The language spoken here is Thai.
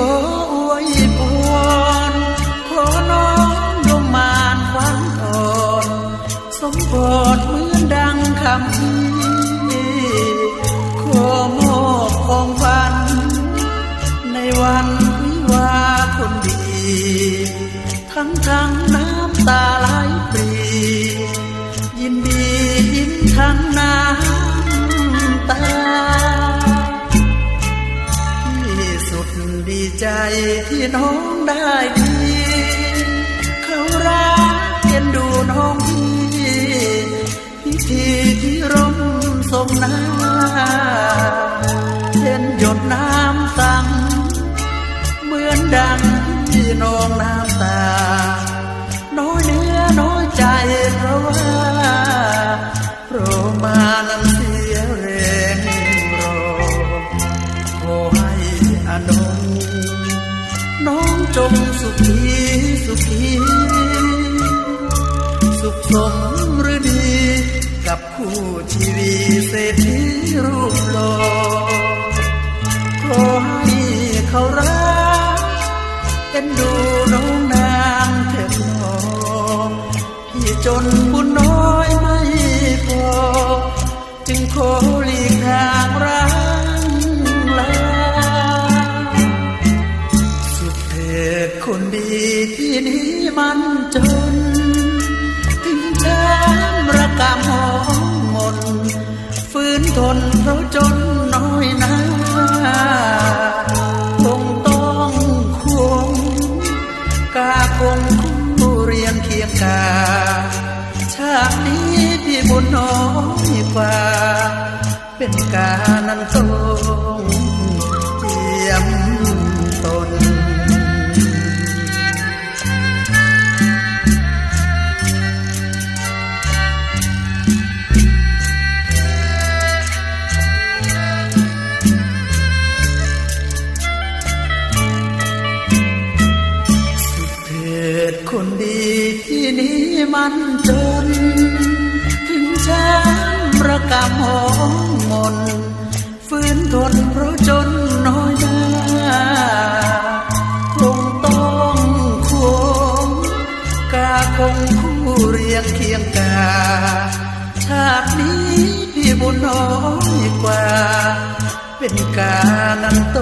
ขออวยพรขอน้องลงมานควันอ่อนสมพรเหมือนดังคำพี่ขอมอบของฝัน ในวันวิวาคนดี ทั้งทั้งน้ำตาล ที่น้องได้ดีเขารักเอ็นดูน้องพี่พิธีที่ร่มสมนาเช่นหยดน้ำตังเหมือนดังที่น้องน้ำตา มสุขีสุขีสุขสมหรือดี กับคู่ชีวีเศรษฐีรูปหล่อขอให้เขารักเอ็นดูน้องนางเถิดหนอพี่จน ทนเพราะจนน้อยนาคงต้องควงกาคงคู่เรียงเคียงกา ชาตินี้พี่บุญน้อยกว่า เป็นกานั้นต้องเทียม มันจน ถึงช้ำระกำหองมนฝืนทนเพราะจนน้อยหน้าคงต้องควงกาคงคู่เรียงเคียงกา ชาตินี้พี่บุญน้อยกว่า เป็นกานั้นต